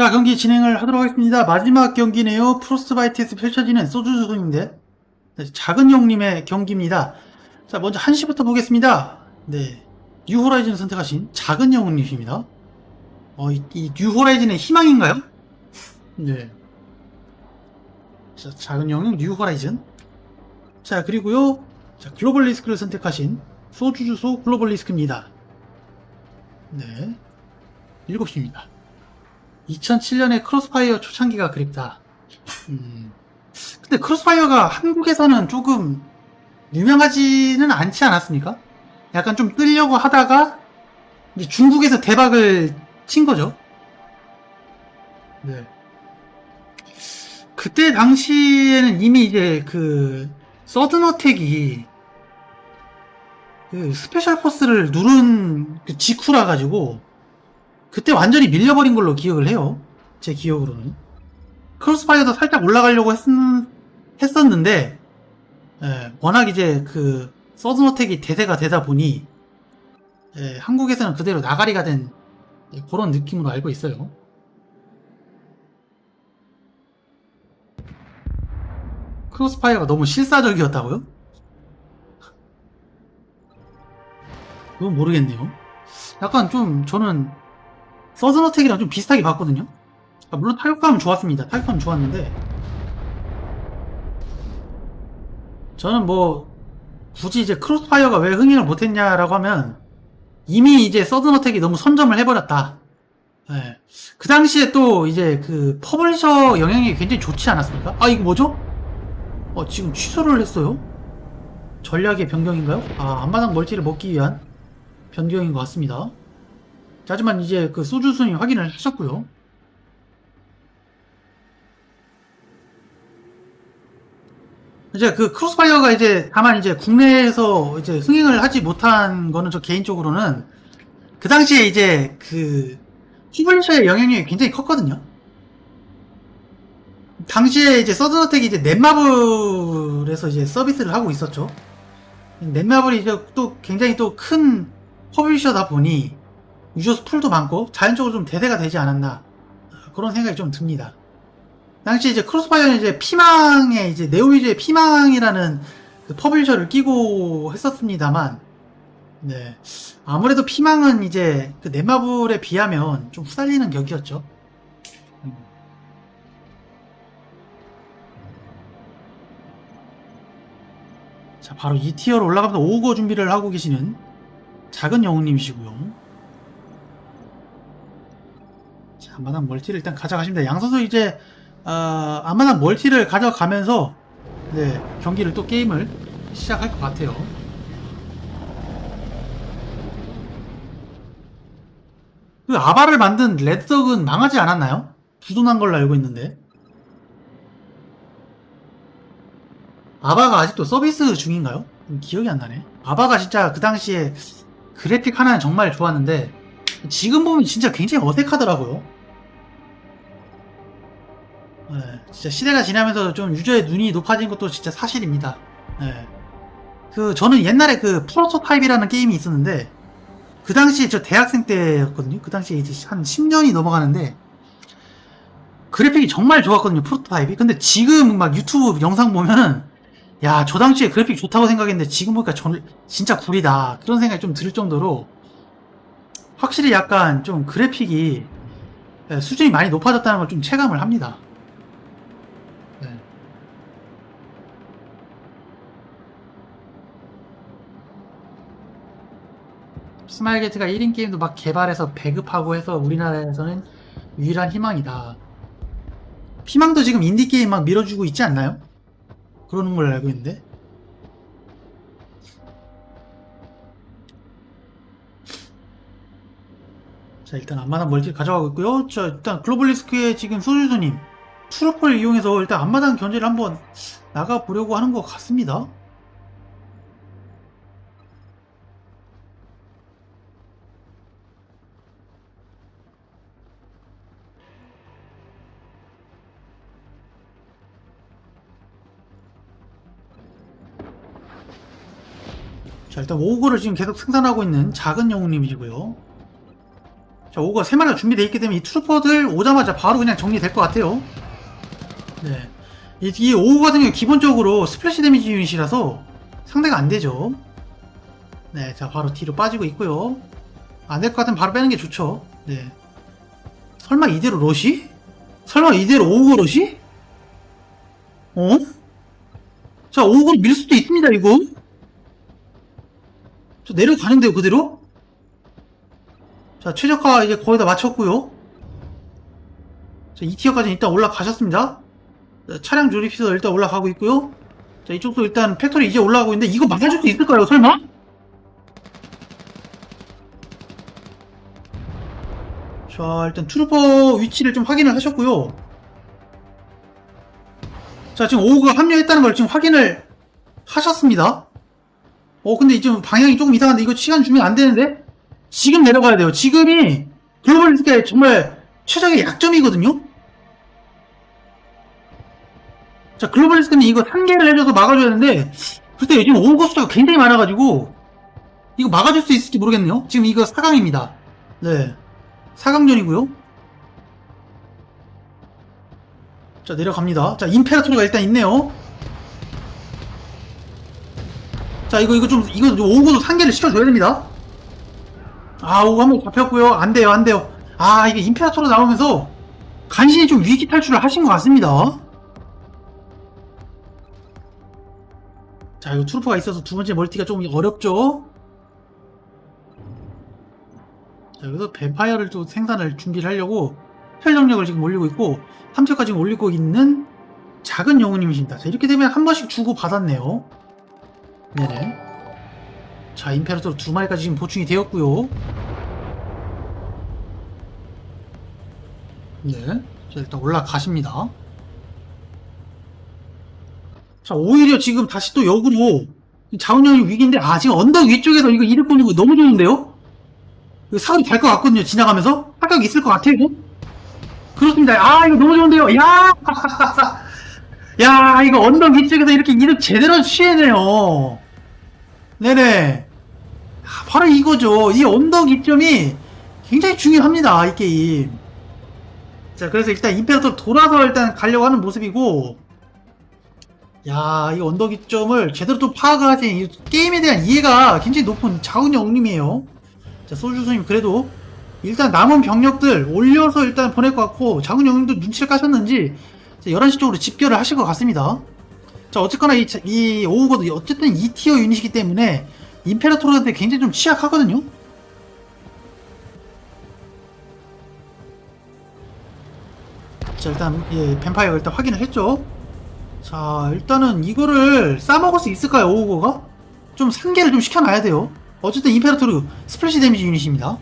자, 경기 진행을 하도록 하겠습니다. 마지막 경기네요. 프로스바이트에서 펼쳐지는 소주 수승인데 작은 형님의 경기입니다. 자, 먼저 1시부터 보겠습니다. 네. 뉴호라이즌 선택하신 작은 형님이십니다. 어, 이, 이 뉴호라이즌의 희망인가요? 네. 자, 작은 형님 뉴호라이즌. 자, 그리고요. 자, 글로벌 리스크를 선택하신 소주 주소 글로벌 리스크입니다. 네. 7시입니다. 2007년에 크로스파이어 초창기가 그립다. 음. 근데 크로스파이어가 한국에서는 조금 유명하지는 않지 않았습니까? 약간 좀 뜨려고 하다가 중국에서 대박을 친 거죠. 네. 그때 당시에는 이미 이제 그 서든어택이 그 스페셜 포스를 누른 그 직후라 가지고 그때 완전히 밀려버린 걸로 기억을 해요. 제 기억으로는. 크로스파이어도 살짝 올라가려고 했, 했었는데, 예, 워낙 이제 그, 서든어택이 대세가 되다 보니, 예, 한국에서는 그대로 나가리가 된 예, 그런 느낌으로 알고 있어요. 크로스파이어가 너무 실사적이었다고요? 그건 모르겠네요. 약간 좀 저는 서든어택이랑 좀 비슷하게 봤거든요. 아, 물론 타격감은 좋았습니다. 타격감은 좋았는데 저는 뭐 굳이 이제 크로스파이어가 왜 흥행을 못했냐라고 하면 이미 이제 서든어택이 너무 선점을 해버렸다. 네. 그 당시에 또 이제 그 퍼블리셔 영향이 굉장히 좋지 않았습니까? 아 이거 뭐죠? 어 지금 취소를 했어요? 전략의 변경인가요? 아 앞마당 멀티를 먹기 위한 변경인 것 같습니다. 자, 하지만 이제 그 소주 순위 확인을 하셨고요. 이제 그 크로스파이어가 이제 다만 이제 국내에서 이제 흥행을 하지 못한 거는 저 개인적으로는 그 당시에 이제 그 슈블리셔의 영향력이 굉장히 컸거든요. 당시에 이제 서든어택이 이제 넷마블에서 이제 서비스를 하고 있었죠. 넷마블이 이제 또 굉장히 또 큰 퍼블리셔다 보니 유저수 풀도 많고 자연적으로 좀 대세가 되지 않았나 그런 생각이 좀 듭니다. 당시 이제 크로스파이어는 이제 피망의 이제 네오 위즈의 피망이라는 그 퍼블리셔를 끼고 했었습니다만 네 아무래도 피망은 이제 그 넷마블에 비하면 좀 후달리는 격이었죠. 음. 자 바로 2티어로 올라가면서 오거 준비를 하고 계시는 작은 영웅님이시고요. 안마당 멀티를 일단 가져가십니다. 양 선수 이제 어, 안마당 멀티를 가져가면서 네, 경기를 또 게임을 시작할 것 같아요. 그 아바를 만든 레드덕은 망하지 않았나요? 부도난 걸로 알고 있는데. 아바가 아직도 서비스 중인가요? 기억이 안 나네. 아바가 진짜 그 당시에 그래픽 하나는 정말 좋았는데 지금 보면 진짜 굉장히 어색하더라고요. 진짜 시대가 지나면서 좀 유저의 눈이 높아진 것도 진짜 사실입니다. 네. 그 저는 옛날에 그 프로토타입이라는 게임이 있었는데 그 당시에 저 대학생 때였거든요. 그 당시에 이제 한 10년이 넘어가는데 그래픽이 정말 좋았거든요. 프로토타입이. 근데 지금 막 유튜브 영상 보면은 야, 저 당시에 그래픽 좋다고 생각했는데 지금 보니까 전, 진짜 구리다. 그런 생각이 좀 들 정도로 확실히 약간 좀 그래픽이 예, 수준이 많이 높아졌다는 걸 좀 체감을 합니다. 스마일 게이트가 1인 게임도 막 개발해서 배급하고 해서 우리나라에서는 유일한 희망이다. 희망도 지금 인디 게임 막 밀어주고 있지 않나요? 그러는 걸 알고 있는데. 자 일단 앞마당 멀티를 가져가고 있고요. 자 일단 글로벌리스크의 지금 소주수님 트루퍼를 이용해서 일단 앞마당 견제를 한번 나가보려고 하는 것 같습니다. 자 일단 오고를 지금 계속 생산하고 있는 작은 영웅님이시고요. 자, 오가 세 마리가 준비되어 있기 때문에 이 트루퍼들 오자마자 바로 그냥 정리될 것 같아요. 네. 이, 이 오우 같은 경우 기본적으로 스플래시 데미지 유닛이라서 상대가 안 되죠. 네, 자, 바로 뒤로 빠지고 있고요. 안 될 것 같으면 바로 빼는 게 좋죠. 네. 설마 이대로 러시? 설마 이대로 오우거 러시? 어? 자, 오우거 밀 수도 있습니다, 이거. 저 내려가는데요, 그대로? 자, 최적화 이제 거의 다 마쳤고요. 자, 2티어까지 일단 올라가셨습니다. 자, 차량 조립시설 일단 올라가고 있고요. 자, 이쪽도 일단 팩토리 이제 올라가고 있는데 이거 막아줄 수 있을까요, 설마? 자, 일단 트루퍼 위치를 좀 확인을 하셨고요. 자, 지금 오우가 합류했다는 걸 지금 확인을 하셨습니다. 어, 근데 지금 방향이 조금 이상한데 이거 시간 주면 안 되는데? 지금 내려가야 돼요. 지금이 글로벌 리스크의 정말 최적의 약점이거든요? 자, 글로벌 리스크는 이거 상계를 해줘서 막아줘야 하는데, 그때 요즘 오고 수가 굉장히 많아가지고, 이거 막아줄 수 있을지 모르겠네요. 지금 이거 4강입니다. 네. 4강전이고요. 자, 내려갑니다. 자, 임페라토르가 일단 있네요. 자, 이거, 이거 좀, 이거 오고도 상계를 시켜줘야 됩니다. 아, 오고 한번 잡혔고요. 안 돼요, 안 돼요. 아, 이게 임페라토르 나오면서 간신히 좀 위기 탈출을 하신 것 같습니다. 자, 이거 트루퍼가 있어서 두 번째 멀티가 좀 어렵죠? 자, 여기서 뱀파이어를 또 생산을 준비를 하려고 혈력력을 지금 올리고 있고 3척까지 지금 올리고 있는 작은 영웅님이십니다. 자, 이렇게 되면 한 번씩 주고 받았네요. 네네. 자, 임페라토르 두 마리까지 지금 보충이 되었고요. 네. 자, 일단 올라가십니다. 자, 오히려 지금 다시 또 역으로 자원력이 위기인데, 아, 지금 언덕 위쪽에서 이거 이득 보는 거 너무 좋은데요? 이거 사거리 될것 같거든요, 지나가면서. 합격 있을 것 같아요, 이거? 그렇습니다. 아, 이거 너무 좋은데요? 야! 야, 이거 언덕 위쪽에서 이렇게 이득 제대로 취해내요. 네네. 아, 바로 이거죠. 이 언덕 이점이 굉장히 중요합니다, 이 게임. 자, 그래서 일단 임페라토 돌아서 일단 가려고 하는 모습이고, 야, 이 언덕 이점을 제대로 또 파악을 하신 이 게임에 대한 이해가 굉장히 높은 자훈 영님이에요. 자, 소주수님 그래도 일단 남은 병력들 올려서 일단 보낼 것 같고, 자훈 영님도 눈치를 까셨는지 11시 쪽으로 집결을 하실 것 같습니다. 자, 어쨌거나 이, 자- 이 오우거도 어쨌든 2티어 유닛이기 때문에 임페라토르한테 굉장히 좀 취약하거든요? 자, 일단, 예, 뱀파이어가 일단 확인을 했죠? 자, 일단은 이거를 싸먹을 수 있을까요, 오우거가? 좀 상계를 좀 시켜놔야 돼요. 어쨌든 임페라토르 스플래시 데미지 유닛입니다.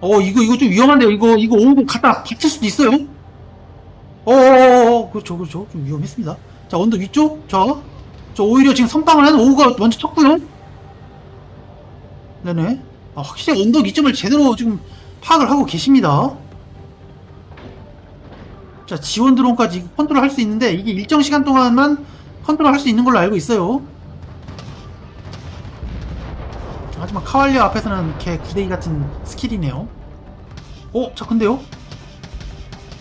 어, 이거, 이거 좀 위험한데요? 이거, 이거 오우거 갖다 받칠 수도 있어요? 어어어어 그렇죠 그렇죠. 좀 위험했습니다. 자 언덕 위쪽. 자, 저 오히려 지금 선방을 하는 오우가 먼저 쳤고요. 네네. 아, 확실히 언덕 이점을 제대로 지금 파악을 하고 계십니다. 자 지원 드론까지 컨트롤 할 수 있는데 이게 일정 시간 동안만 컨트롤 할 수 있는 걸로 알고 있어요. 하지만 카왈리오 앞에서는 걔 구데기 같은 스킬이네요. 어? 자 근데요?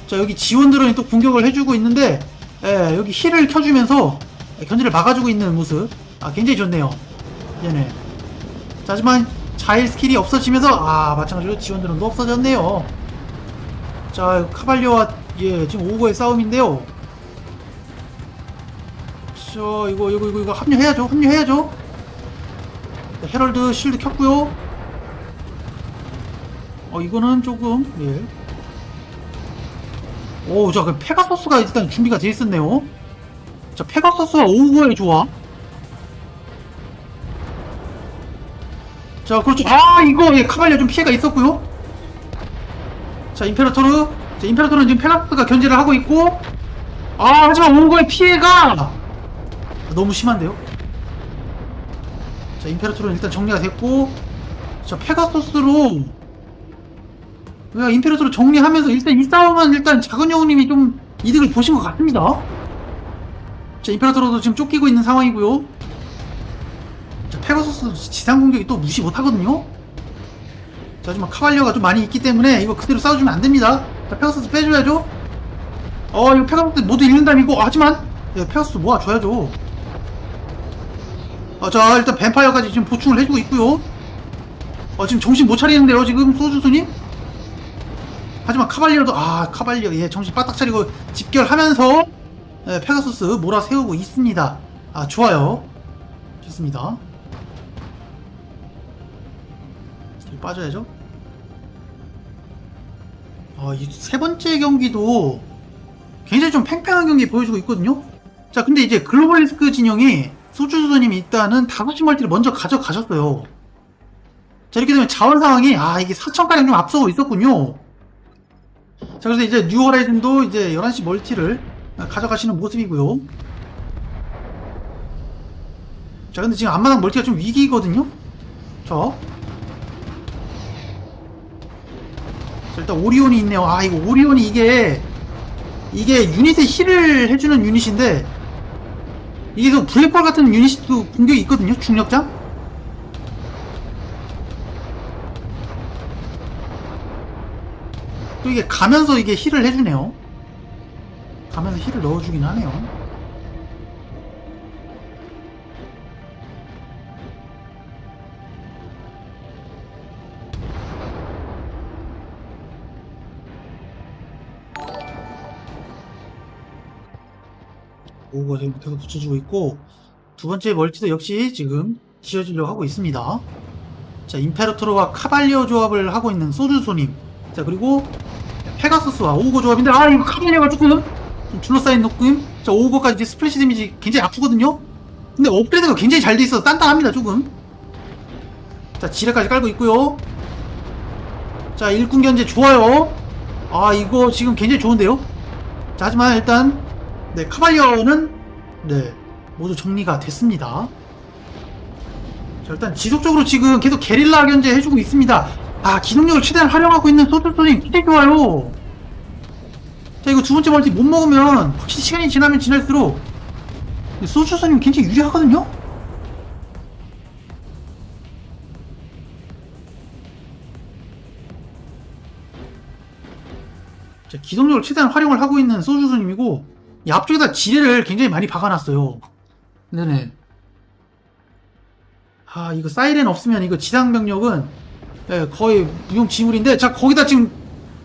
자 여기 지원 드론이 또 공격을 해주고 있는데 예, 여기 힐을 켜주면서 견제를 막아주고 있는 모습. 아 굉장히 좋네요. 얘네. 자, 하지만 자일 스킬이 없어지면서 아 마찬가지로 지원 드론도 없어졌네요. 자 카발리오와 예 지금 오고의 싸움인데요. 자 이거 이거 이거 이거 합류해야죠 합류해야죠. 자, 헤럴드 실드 켰고요. 어 이거는 조금 예 오, 자, 그 페가서스가 일단 준비가 돼 있었네요. 자, 페가서스와 오우거의 조합. 자, 그렇죠. 아, 이거, 예, 카발리아 좀 피해가 있었고요. 자, 임페라토르. 자, 임페라토르는 지금 페가서스가 견제를 하고 있고. 아, 하지만 오우거의 피해가 너무 심한데요. 자, 임페라토르는 일단 정리가 됐고. 자, 페가서스로 그냥 임페르토를 정리하면서 일단 이 싸움은 일단 작은 영웅님이 좀 이득을 보신 것 같습니다. 자, 임페르토로도 지금 쫓기고 있는 상황이고요. 자, 페가소스 지상 공격이 또 무시 못하거든요. 자, 하지만 카발리오가 좀 많이 있기 때문에 이거 그대로 싸워주면 안 됩니다. 자, 페가수스 빼줘야죠. 어, 이거 페가수스 모두 잃는다이고 하지만, 예, 페가수스 모아줘야죠. 어, 자, 일단 뱀파이어까지 지금 보충을 해주고 있고요. 어, 지금 정신 못 차리는데요, 지금 소주수님? 하지만 카발리오도, 아, 카발리오, 예, 정신 바짝 차리고 집결하면서, 예, 페가수스 몰아세우고 있습니다. 아, 좋아요. 좋습니다. 빠져야죠. 아, 이 세 번째 경기도 굉장히 좀 팽팽한 경기 보여주고 있거든요. 자, 근데 이제 글로벌 리스크 진영이 소주수님이 일단은 5시 멀티를 먼저 가져가셨어요. 자, 이렇게 되면 자원 상황이, 아, 이게 4천가량 좀 앞서고 있었군요. 자, 그래서 이제 뉴 호라이즌도 이제 11시 멀티를 가져가시는 모습이고요. 자, 근데 지금 앞마당 멀티가 좀 위기거든요? 자. 자, 일단 오리온이 있네요. 아, 이거 오리온이 이게, 이게 유닛에 힐을 해주는 유닛인데, 이게 또 블랙홀 같은 유닛도 공격이 있거든요? 중력장? 또 이게 가면서 이게 힐을 해주네요. 가면서 힐을 넣어주긴 하네요. 오가 지금 계속 붙여주고 있고 두 번째 멀티도 역시 지금 지어주려고 하고 있습니다. 자 임페르토르와 카발리오 조합을 하고 있는 소주소님 자 그리고 페가수스와 오고 조합인데 아 이거 카발리오가 조금 좀 둘러싸인 느낌? 자 오고까지 이제 스플래시 데미지 굉장히 아프거든요? 근데 업그레이드가 굉장히 잘 돼 있어서 단단합니다 조금. 자 지뢰까지 깔고 있고요. 자 일꾼 견제 좋아요. 아 이거 지금 굉장히 좋은데요? 자 하지만 일단 네, 카발리어는 네, 모두 정리가 됐습니다. 자, 일단 지속적으로 지금 계속 게릴라 견제 해주고 있습니다. 아, 기능력을 최대한 활용하고 있는 소트소님 굉장히 좋아요. 자, 이거 두 번째 멀티 못 먹으면 확실히 시간이 지나면 지날수록 소주소님 굉장히 유리하거든요? 자, 기동력을 최대한 활용을 하고 있는 소주소님이고 이 앞쪽에다 지뢰를 굉장히 많이 박아놨어요. 네네. 아, 이거 사이렌 없으면 이거 지상병력은 예, 거의 무용 지물인데, 자, 거기다 지금,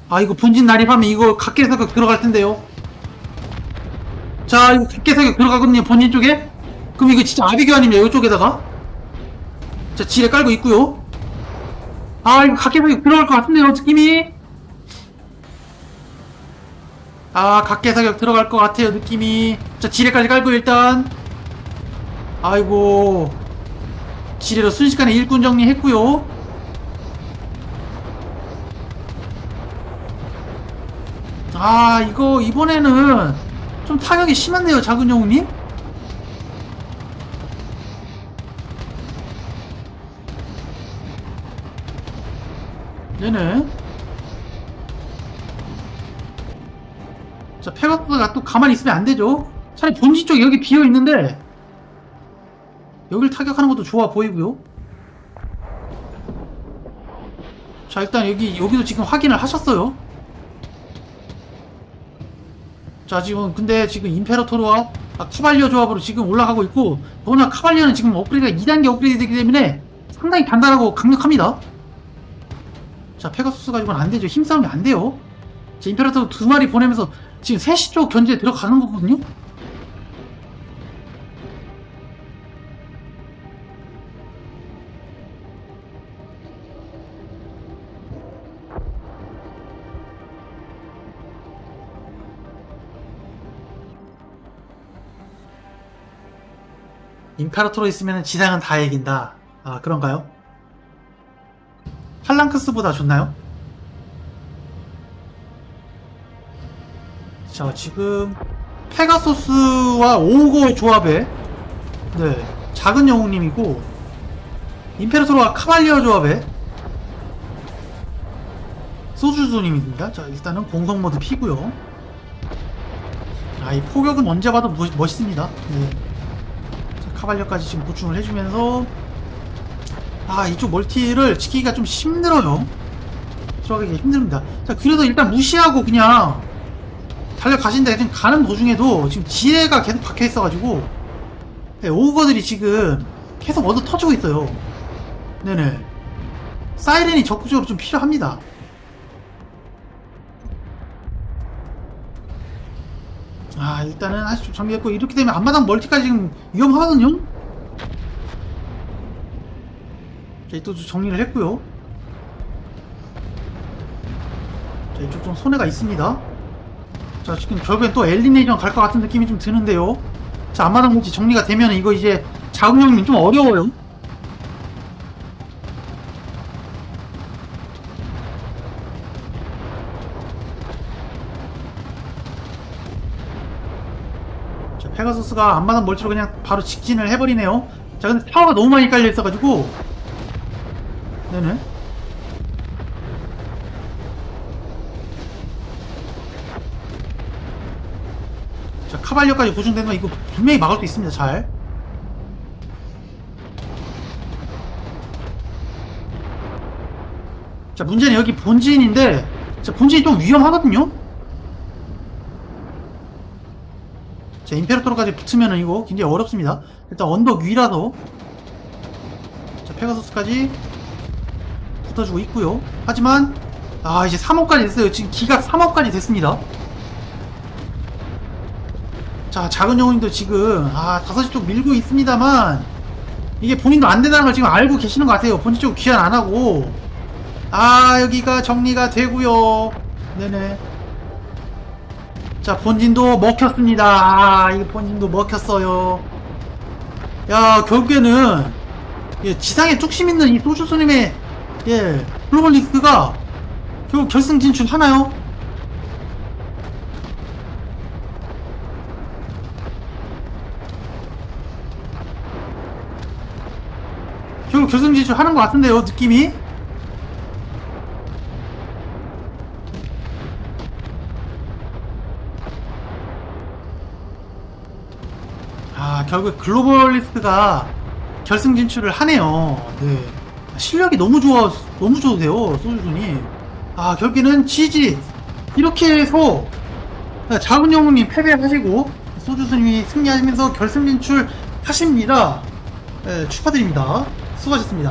아, 이거 본진 난입하면 이거 각계 사격 들어갈 텐데요. 자, 이거 각계 사격 들어가거든요, 본진 쪽에. 그럼 이거 진짜 아비규 아닙니까, 이쪽에다가. 자, 지뢰 깔고 있고요. 아, 이거 각계 사격 들어갈 것 같은데요, 느낌이. 아 각계 사격 들어갈 것 같아요 느낌이 자 지뢰까지 깔고 일단 아이고 지뢰로 순식간에 일꾼 정리했고요 아 이거 이번에는 좀 타격이 심한데요 작은 영웅님 네네 자, 페가스가 또 가만히 있으면 안 되죠. 차라리 본진 쪽 여기 비어 있는데 여길 타격하는 것도 좋아 보이고요. 자, 일단 여기 여기도 지금 확인을 하셨어요. 자, 지금 근데 지금 임페러토르와 아, 카발리오 조합으로 지금 올라가고 있고 더구나 카발리오는 지금 업그레이드가 2단계 업그레이드 되기 때문에 상당히 단단하고 강력합니다. 자, 페가수스 가지고는 안 되죠. 힘싸움이 안 돼요. 자, 임페러토르 두 마리 보내면서 지금 3시 쪽 견제에 들어가는 거거든요? 임페라토로 있으면 지상은 다 이긴다. 아, 그런가요? 팔랑크스보다 좋나요? 자, 지금 페가소스와 오고 조합에 네, 작은 영웅님이고 임페르토르와 카발리어 조합에 소주주님입니다. 자, 일단은 공성 모드 피고요. 아, 이 포격은 언제 봐도 멋, 멋있습니다. 네. 자, 카발리어까지 지금 보충을 해주면서 아, 이쪽 멀티를 지키기가 좀 힘들어요. 들어가기 힘듭니다. 자, 그래도 일단 무시하고 그냥 달려가신다. 지금 가는 도중에도 지금 지뢰가 계속 박혀 있어가지고, 네, 오거들이 지금 계속 얻어 터지고 있어요. 네네. 사이렌이 적극적으로 좀 필요합니다. 아, 일단은 하나씩 좀 정리했고, 이렇게 되면 앞마당 멀티까지 지금 위험하거든요? 자, 이또 좀 정리를 했고요. 자, 이쪽 좀 손해가 있습니다. 자, 지금 결국엔 또 엘리네이션 갈 것 같은 느낌이 좀 드는데요. 자, 앞마당 multi 정리가 되면 이거 이제 자금형님 좀 어려워요. 자, 페가소스가 앞마당 멀티로 그냥 바로 직진을 해버리네요. 자, 근데 타워가 너무 많이 깔려 있어가지고. 네네. 자, 카발리오까지 보충되는 거 이거 분명히 막을 수 있습니다, 잘. 자, 문제는 여기 본진인데, 자, 본진이 좀 위험하거든요? 자, 임페라토르까지 붙으면은 이거 굉장히 어렵습니다. 일단 언덕 위라서. 자, 페가소스까지 붙어주고 있고요. 하지만, 아, 이제 3호까지 됐어요. 지금 기각 3호까지 됐습니다. 자, 작은 영웅님도 지금, 아, 5시 쪽 밀고 있습니다만, 이게 본인도 안 된다는 걸 지금 알고 계시는 것 같아요. 본진 쪽 귀환 안 하고. 아, 여기가 정리가 되고요 네네. 자, 본진도 먹혔습니다. 아, 이거 본진도 먹혔어요. 야, 결국에는, 예, 지상에 뚝심 있는 이 소주스님의, 예, 글로벌 리스크가 결국 결승 진출 하나요? 결국 결승 진출 하는 것 같은데요, 느낌이? 아, 결국 글로벌리스트가 결승 진출을 하네요. 네. 실력이 너무 좋아, 너무 좋으세요, 소주준이. 아, 결국에는 GG. 이렇게 해서 작은 영웅님 패배하시고, 소주스님이 승리하시면서 결승 진출 하십니다. 네, 축하드립니다. 수고하셨습니다.